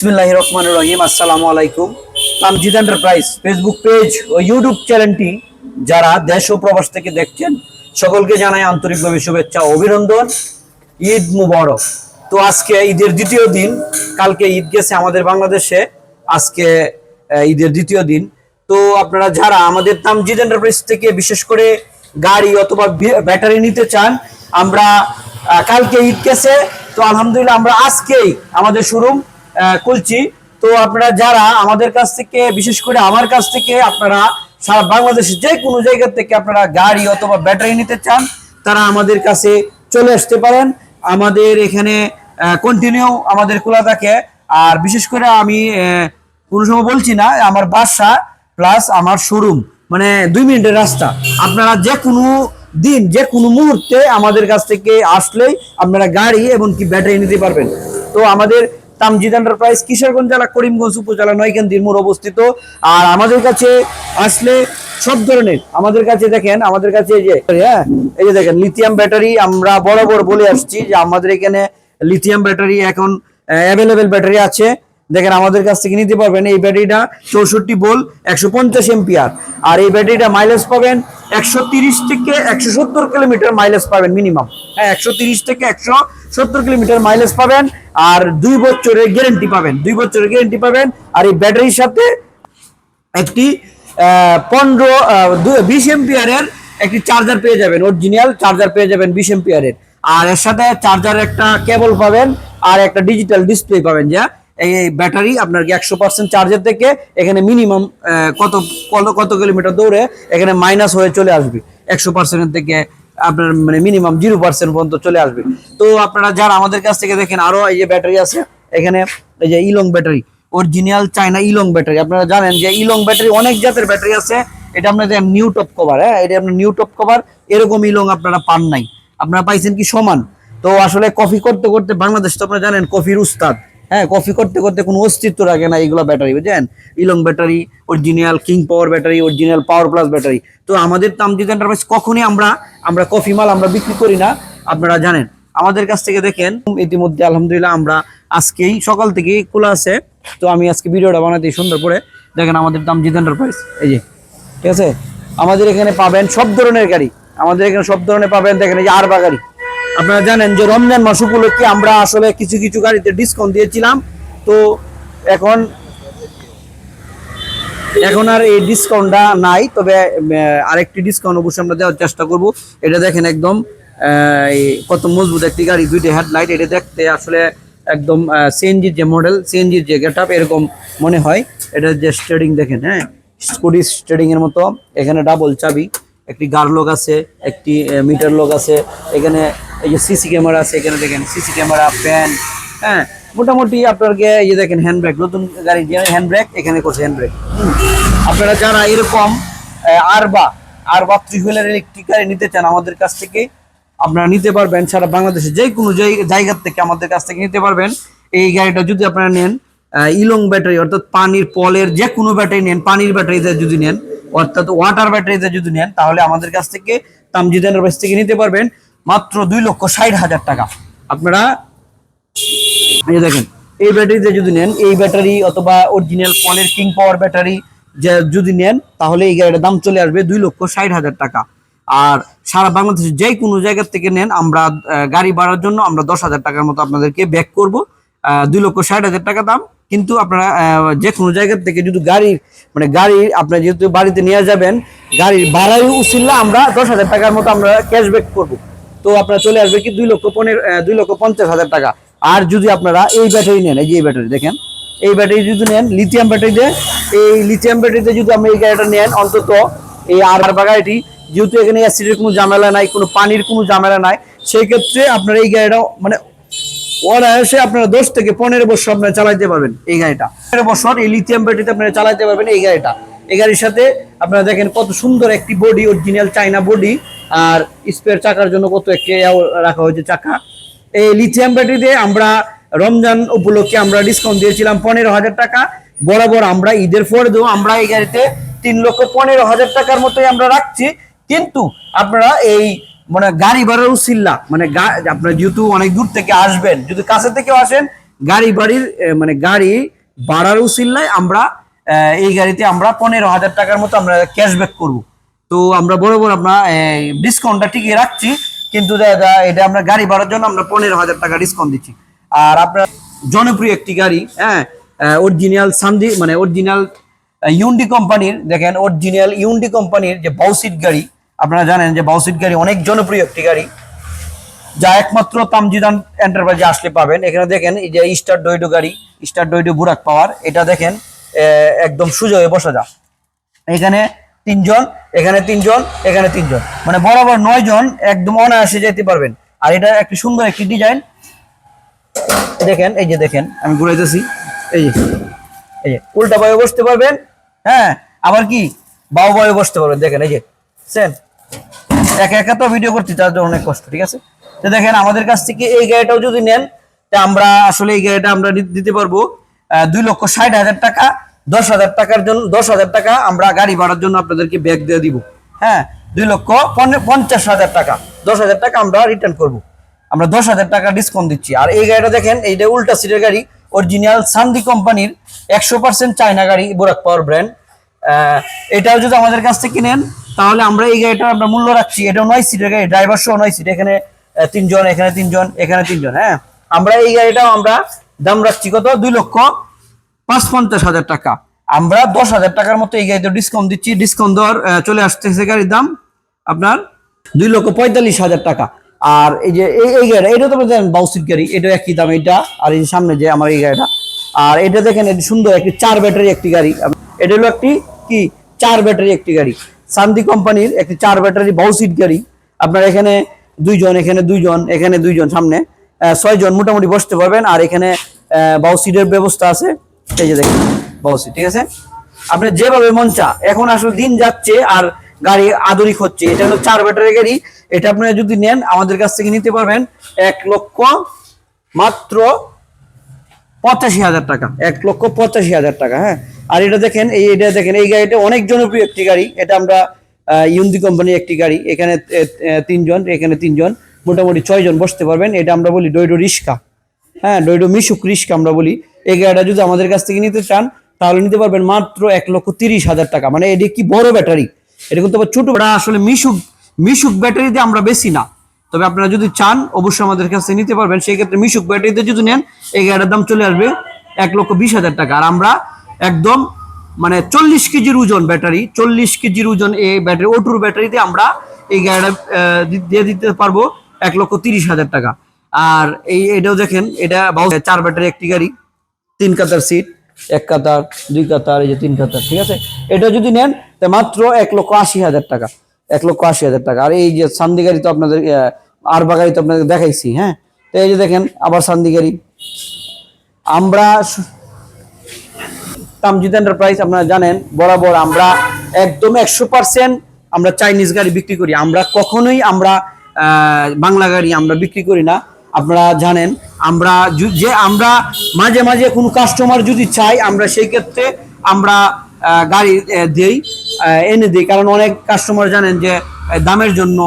বিসমিল্লাহ রহমান রহিম। আসসালামু আলাইকুম। তামজিদ এন্টারপ্রাইজ ফেসবুক পেজ ও ইউটিউব চ্যানেলটি যারা দেশ ও প্রবাস থেকে দেখছেন, সকলকে জানাই আন্তরিকভাবে শুভেচ্ছা অভিনন্দন। ঈদ মুবারক। তো আজকে ঈদের দ্বিতীয় দিন, কালকে ঈদ গেছে আমাদের বাংলাদেশে, আজকে ঈদের দ্বিতীয় দিন। তো আপনারা যারা আমাদের তামজিদ এন্টারপ্রাইজ থেকে বিশেষ করে গাড়ি অথবা ব্যাটারি নিতে চান, আমরা কালকে ঈদ গেছে। তো আলহামদুলিল্লাহ আমরা আজকেই আমাদের শোরুম খুলছি তো আপনারা যারা আমাদের কাছ থেকে, বিশেষ করে আমার কাছ থেকে, আপনারা সারা বাংলাদেশের যে কোনো জায়গা থেকে আপনারা গাড়ি অথবা ব্যাটারি নিতে চান, তারা আমাদের কাছে চলে আসতে পারেন। আমাদের এখানে কন্টিনিউ আমাদের খোলা থাকে। আর বিশেষ করে আমি কোনো সময় বলছি না, আমার বাসা প্লাস আমার শোরুম মানে দুই মিনিটের রাস্তা। আপনারা যে কোনো দিন, যে কোনো মুহূর্তে আমাদের কাছ থেকে আসলেই আপনারা গাড়ি এবং কি ব্যাটারি নিতে পারবেন। তো আমাদের তামজিদ এন্টারপ্রাইজ কিশোরগঞ্জ জেলা, করিমগঞ্জ উপজেলা নয়কেন্দ্রির মোড় অবস্থিত। আর আমাদের কাছে আসলে সব ধরনের, আমাদের কাছে দেখেন, আমাদের কাছে এই যে হ্যাঁ এই যে দেখেন লিথিয়াম ব্যাটারি আমরা বরাবর বলে আসছি যে আমাদের এখানে লিথিয়াম ব্যাটারি এখন অ্যাভেলেবেল ব্যাটারি আছে। দেখেন, আমাদের কাছ থেকে নিতে পারবেন এই ব্যাটারিটা চৌষট্টি বোল একশো পঞ্চাশ এম্পিয়ার আর এই ব্যাটারিটা মাইলেজ পাবেন একশো তিরিশ থেকে একশো সত্তর কিলোমিটার মাইলেজ পাবেন মিনিমাম হ্যাঁ একশো তিরিশ থেকে একশো সত্তর কিলোমিটার মাইলেজ পাবেন আর দুই বছরের গ্যারেন্টি পাবেন। দুই বছরের গ্যারেন্টি পাবেন আর এই ব্যাটারির সাথে একটি পনেরো বিশ এম্পিয়ারের একটি চার্জার পেয়ে যাবেন অরিজিনাল চার্জার পেয়ে যাবেন বিশ এম্পিয়ারের আর এর সাথে চার্জার একটা কেবল পাবেন আর একটা ডিজিটাল ডিসপ্লে পাবেন, যা এই ব্যাটারি আপনার কি একশো পার্সেন্ট চার্জের থেকে এখানে মিনিমাম কত, কত- কিলোমিটার দৌড়ে এখানে মাইনাস হয়ে চলে আসবে। একশো পার্সেন্টের থেকে আপনার মানে মিনিমাম জিরো পার্সেন্ট পর্যন্ত চলে আসবে। তো আপনারা যারা আমাদের কাছ থেকে দেখেন, আরও এই যে ব্যাটারি আছে, এখানে এই যে Elong battery original China Elong battery, আপনারা জানেন যে ইলং ব্যাটারি অনেক জাতের ব্যাটারি আছে। এটা আপনাদের নিউ টপ কভার হ্যাঁ? এটা আপনার নিউ টপ কভার এরকম ইলং আপনারা পান নাই। আপনারা পাইছেন কি সমান? তো আসলে কফি করতে করতে বাংলাদেশ তো আপনারা জানেন, কফির উস্তাদ। হ্যাঁ কফি করতে করতে কোনো অস্তিত্ব রাখে না এইগুলো ব্যাটারি বুঝছেন? Elong battery original King Power battery original Power Plus battery তো আমাদের তামজিদ এন্টারপ্রাইজ কখনই আমরা আমরা কফি মাল আমরা বিক্রি করি না, আপনারা জানেন। আমাদের কাছ থেকে দেখেন, ইতিমধ্যে আলহামদুলিল্লাহ আমরা আজকেই সকাল থেকে খোলা আছে। তো আমি আজকে ভিডিওটা বানাতে সুন্দর করে, দেখেন আমাদের তামজিদ এন্টারপ্রাইজ এই যে, ঠিক আছে? আমাদের এখানে পাবেন সব ধরনের গাড়ি। আমাদের এখানে সব ধরনের পাবেন, দেখেন এই যে আরবা গাড়ি। আপনারা জানেন যে রমজান মাস উপলক্ষে আমরা আসলে কিছু কিছু গাড়িতে ডিসকাউন্ট দিয়েছিলাম। তো এখন এখন আর এই ডিসকাউন্টটা নাই, তবে আরেকটি ডিসকাউন্ট অবশ্যই আমরা দেওয়ার চেষ্টা করব। এটা দেখেন একদম কত মজবুত একটি গাড়ি, দুইটা হেডলাইট এটা দেখতে আসলে একদম সিএনজির যে মডেল সিএনজির যে গেট এরকম মনে হয়। এটা যে স্টেডিং দেখেন হ্যাঁ? স্কুটি স্টেডিং এর মতো। এখানে ডাবল চাবি, একটি গার লোক আছে, একটি মিটার লোক আছে। এখানে এই যে সিসি ক্যামেরা আছে এখানে দেখেন সিসি ক্যামেরা ফ্যান হ্যাঁ মোটামুটি আপনাকে এই দেখেন হ্যান্ড ব্রেক নতুন গাড়ি যে হ্যান্ড ব্রেক এখানে করছে হ্যান্ড ব্রেক আপনারা যারা এরকম আহ, আরবা আরবা থ্রি হুইলার ইলেকট্রিক গাড়ি নিতে চান আমাদের কাছ থেকে আপনারা নিতে পারবেন সারা বাংলাদেশে যে কোনো জায়গা জায়গার থেকে আমাদের কাছ থেকে নিতে পারবেন। এই গাড়িটা যদি আপনারা নেন ইলং ব্যাটারি অর্থাৎ পানির পলের যে কোনো ব্যাটারি নেন পানির ব্যাটারিতে যদি নেন অর্থাৎ ওয়াটার ব্যাটারিতে যদি নেন তাহলে আমাদের কাছ থেকে তামজিদ এন্টারপ্রাইজ থেকে নিতে পারবেন। মাত্র দুই লক্ষ ষাট হাজার টাকা। আপনারা দেখেন, এই ব্যাটারিতে যদি নেন, এই ব্যাটারি অথবা অরিজিনাল পলের কিং পাওয়ার ব্যাটারি যে যদি নেন, তাহলে এই গাড়িটার দাম চলে আসবে দুই লক্ষ ষাট হাজার টাকা। আর সারা বাংলাদেশের যে কোনো জায়গার থেকে নেন, আমরা গাড়ি বাড়ার জন্য আমরা দশ হাজার টাকার মতো আপনাদেরকে ব্যাক করব। দুই লক্ষ ষাট হাজার টাকা দাম। কিন্তু আপনারা যে কোনো জায়গার থেকে যদি গাড়ির মানে গাড়ি আপনার যেহেতু বাড়িতে নিয়ে যাবেন, গাড়ির ভাড়াই উচিল্লা আমরা দশ হাজার টাকার মতো আমরা ক্যাশব্যাক করব। তো আপনারা চলে আসবে কি দুই লক্ষ পনেরো দুই লক্ষ পঞ্চাশ হাজার টাকা। আর যদি আপনারা এই ব্যাটারি নেন, এই যে এই ব্যাটারি দেখেন, এই ব্যাটারি যদি নেন লিথিয়াম ব্যাটারিতে এই লিথিয়াম ব্যাটারিতে যদি আপনি এই গাড়িটা নেন, অন্তত এই আর গাড়িটি যেহেতু এখানে অ্যাসিডের কোনো ঝামেলা নাই, কোনো পানির কোনো ঝামেলা নাই সেই ক্ষেত্রে আপনারা এই গাড়িটা মানে অনায়াসে আপনারা দশ থেকে পনেরো বছর আপনারা চালাইতে পারবেন এই গাড়িটা। পনেরো বছর এই লিথিয়াম ব্যাটারিতে আপনারা চালাইতে পারবেন এই গাড়িটা। এই গাড়ির সাথে আপনারা দেখেন কত সুন্দর একটি বডি অরিজিনাল চাইনা বডি আর স্পেয়ার চাকার জন্য কত একটি রাখা হয়েছে চাকা। এই লিথিয়াম ব্যাটারিতে আমরা রমজান উপলক্ষে আমরা ডিসকাউন্ট দিয়েছিলাম পনেরো হাজার টাকা। বরাবর আমরা ঈদের পরেও আমরা এই গাড়িতে তিন লক্ষ পনেরো হাজার টাকার মতোই আমরা রাখছি। কিন্তু আপনারা এই মানে গাড়ি ভাড়ার উচিল্লা মানে আপনারা যেহেতু অনেক দূর থেকে আসবেন, যদি কাছে থেকেও আসেন, গাড়ি বাড়ির মানে গাড়ি ভাড়ার উচিল্লায় আমরা এই গাড়িতে আমরা পনেরো হাজার টাকার মতো আমরা ক্যাশব্যাক করব। তো আমরা বড় আমরা ডিসকাউন্টটা ঠিকই রাখছি। কিন্তু দাদা এটা আমরা গাড়ি ভাড়ার জন্য আমরা পনেরো হাজার টাকা ডিসকাউন্ট দিচ্ছি। আর আপনার জনপ্রিয় একটি গাড়ি হ্যাঁ অরিজিনাল সান্দি মানে অরিজিনাল ইউন্ডি কোম্পানির দেখেন অরিজিনাল ইউন্ডি কোম্পানির যে বাউসিট গাড়ি, আপনারা জানেন যে বাউসিট গাড়ি অনেক জনপ্রিয় একটি গাড়ি। যা একমাত্র তামজিদান এন্টারপ্রাইজে আসলে পাবেন। এখানে দেখেন, এই যে স্টার ডয়ডো গাড়ি স্টার ডয়ডো বুরাক পাওয়ার এটা দেখেন একদম সুযোগ বসা যা। এখানে তিনজন, এখানে তিনজন এখানে তিনজন। মানে বরাবর নয় জন একদম অনায়াসে যেতে পারবেন। আর এটা একটি সুন্দর একটি ডিজাইন। দেখেন, এই যে দেখেন, আমি ঘুরাইতেছি। এই যে এই যে, উল্টা বয়ে বসতে পারবেন। হ্যাঁ আবার কি? বাউ বয়ে বসতে পারবেন। দেখেন, এই যে সেন একা একা তো ভিডিও করতে তার জন্য অনেক কষ্ট, ঠিক আছে? তো দেখেন, আমাদের কাছ থেকে এই গাড়িটাও যদি নেন, তা আমরা আসলে এই গাড়িটা আমরা দিতে পারব দুই লক্ষ ষাট হাজার টাকা। দশ হাজার টাকার জন্য, দশ হাজার টাকা আমরা গাড়ি ভাড়ার জন্য আপনাদেরকে ব্যাগ দিয়ে দিব। হ্যাঁ দুই লক্ষ পঞ্চ- পঞ্চাশ হাজার টাকা। দশ হাজার টাকা আমরা রিটার্ন করব। আমরা দশ হাজার টাকা ডিসকাউন্ট দিচ্ছি। আর এই গাড়িটা দেখেন এইটা উল্টা সিটের গাড়ি অরিজিনাল সান্দি কোম্পানির একশো পার্সেন্ট চায়না গাড়ি বোরাক পাওয়ার ব্র্যান্ড এটাও যদি আমাদের কাছ থেকে নেন, তাহলে আমরা এই গাড়িটা আমরা মূল্য রাখছি। এটা নয় সিটের গাড়ি ড্রাইভার সহ নয় সিট এখানে তিনজন এখানে তিনজন এখানে তিনজন হ্যাঁ। আমরা এই গাড়িটাও আমরা দাম রাখছি কত? দুই লক্ষ পাঁচ পঞ্চাশ হাজার টাকা। আমরা দশ হাজার টাকার মতো এই গাড়িতে ডিসকাউন্ট দিচ্ছি। ডিসকাউন্ট দেওয়ার চলে আসতেছে গাড়ির দাম আপনার দুই লক্ষ পঁয়তাল্লিশ হাজার টাকা। আর এই যে, এই এই গাড়িটা, এটা তো জানেন বাউসিট গাড়ি এটা একই দাম এটা আর এই সামনে যে আমার এই গাড়িটা। আর এটা দেখেন, এটি সুন্দর একটি চার ব্যাটারি একটি গাড়ি। এটা হলো একটি কি? চার ব্যাটারি একটি গাড়ি। শান্তি কোম্পানির একটি চার ব্যাটারি বাউসিট গাড়ি। আপনার এখানে দুইজন এখানে দুইজন এখানে দুইজন সামনে। ছয়জন মোটামুটি বসতে পারবেন। আর এখানে বাউসিটের ব্যবস্থা আছে। এই যে দেখেন বাউসিট ঠিক আছে? আপনি যেভাবে মন চা, এখন আসলে দিন যাচ্ছে আর গাড়ি আধুনিক হচ্ছে। এটা হলো চার ব্যাটারি গাড়ি। এটা আপনারা যদি নেন, আমাদের কাছ থেকে নিতে পারবেন এক লক্ষ মাত্র পঁচাশি হাজার টাকা। এক লক্ষ পঁচাশি হাজার টাকা হ্যাঁ? আর এটা দেখেন, এই এটা দেখেন, এই গাড়িটা অনেক জনপ্রিয় একটি গাড়ি। এটা আমরা ইউন্দি কোম্পানির একটি গাড়ি। এখানে তিনজন এখানে তিনজন, মোটামুটি ছয়জন বসতে পারবেন। এটা আমরা বলি ডৈডো রিস্কা হ্যাঁ ডৈডো মিশুক রিস্কা আমরা বলি। এই গাড়িটা যদি আমাদের কাছ থেকে নিতে চান, তাহলে নিতে পারবেন মাত্র এক লক্ষ তিরিশ হাজার টাকা। মানে এটি কি বড় ব্যাটারি? এটা কিন্তু আবার ছোট আসলে মিশুক মিশুক ব্যাটারিতে আমরা বেশি না। তবে আপনারা যদি চান, অবশ্যই আমাদের কাছে নিতে পারবেন। সেই ক্ষেত্রে মিশুক ব্যাটারিতে যদি নেন, এই গাড়িটার দাম চলে আসবে এক লক্ষ বিশ হাজার টাকা। আর আমরা একদম মানে চল্লিশ কেজির ওজন ব্যাটারি, চল্লিশ কেজির ওজন এই ব্যাটারি ওটুর ব্যাটারিতে আমরা এই গাড়িটা দিয়ে দিতে পারব এক লক্ষ তিরিশ হাজার টাকা। আর এই এটাও দেখেন, এটা চার ব্যাটারি একটি গাড়ি। তিন কাতার সিট এক কাতার, দুই কাতার, এই যে তিন কাতার, ঠিক আছে? এটা যদি নেন, তা মাত্র এক লক্ষ আশি হাজার টাকা, এক লক্ষ আশি হাজার টাকা। আর এই যে সান্দি গাড়ি তো আপনাদের আরবা গাড়ি তো আপনাদের দেখাইছি হ্যাঁ? তো এই যে দেখেন, আবার সান্দি গাড়ি আমরা তামজিদ এন্টারপ্রাইজ আপনারা জানেন, বরাবর আমরা একদম একশো পার্সেন্ট আমরা চাইনিজ গাড়ি বিক্রি করি। আমরা কখনোই আমরা বাংলা গাড়ি আমরা বিক্রি করি না। আপনারা জানেন আমরা যে আমরা মাঝে মাঝে কোনো কাস্টমার যদি চাই, আমরা সেই ক্ষেত্রে আমরা গাড়ি দেই এনে দিই। কারণ অনেক কাস্টমার জানেন যে দামের জন্য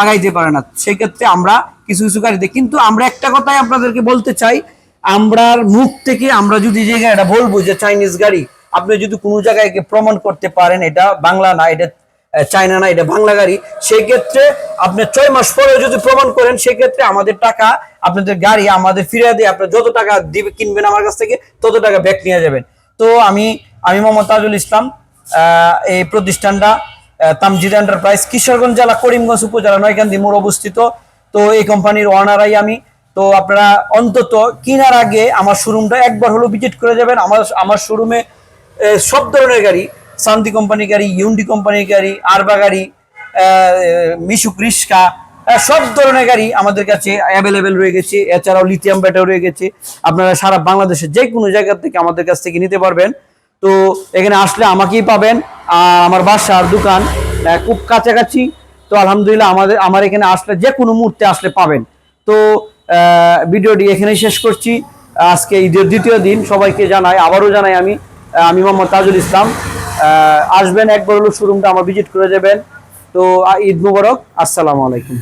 আগাইতে পারে না। সেক্ষেত্রে আমরা কিছু কিছু গাড়ি দিই। কিন্তু আমরা একটা কথাই আপনাদেরকে বলতে চাই, আমরার মুখ থেকে আমরা যদি যে এটা বলব যে চাইনিজ গাড়ি, আপনি যদি কোনো জায়গায় গিয়ে প্রমাণ করতে পারেন, এটা বাংলা না, এটা চায়না না এটা বাংলা গাড়ি। সেই ক্ষেত্রে আপনি ছয় মাস পরে যদি প্রমাণ করেন, সেক্ষেত্রে আমাদের টাকা, আপনাদের গাড়ি আমাদের ফিরিয়ে দিয়ে আপনি যত টাকা দিবে, কিনবেন আমার কাছ থেকে, তত টাকা ব্যাক নিয়ে যাবেন। তো আমি আমি মোহাম্মদ তাজুল ইসলাম এই প্রতিষ্ঠানটা তামজিদ এন্টারপ্রাইজ, কিশোরগঞ্জ জেলা, করিমগঞ্জ উপজেলা নয়কান্দি মোড় অবস্থিত। তো এই কোম্পানির ওনারাই আমি। তো আপনারা অন্তত কেনার আগে আমার শোরুমটা একবার হলো ভিজিট করে যাবেন। আমার আমার শোরুমে সব ধরনের গাড়ি। শান্তি কোম্পানির গাড়ি, ইউন্ডি কোম্পানির গাড়ি, আরবা গাড়ি মিশুক রিস্কা সব ধরনের গাড়ি আমাদের কাছে অ্যাভেলেবেল রয়ে গেছে। এছাড়াও লিথিয়াম ব্যাটারি রয়ে গেছে। আপনারা সারা বাংলাদেশের যে কোনো জায়গা থেকে আমাদের কাছ থেকে নিতে পারবেন। তো এখানে আসলে আমাকেই পাবেন। আর আমার বাসার দোকান খুব কাছাকাছি। তো আলহামদুলিল্লাহ আমাদের আমার এখানে আসলে যে কোনো মুহূর্তে আসলে পাবেন। তো ভিডিওটি এখানেই শেষ করছি। আজকে ঈদের দ্বিতীয় দিন, সবাইকে জানাই, আবারও জানাই আমি আমি মোহাম্মদ তাজুল ইসলাম। আসবেন একবার হলো শোরুমটা আমার ভিজিট করে যাবেন। তো ঈদ মুবারক। আসসালামু আলাইকুম।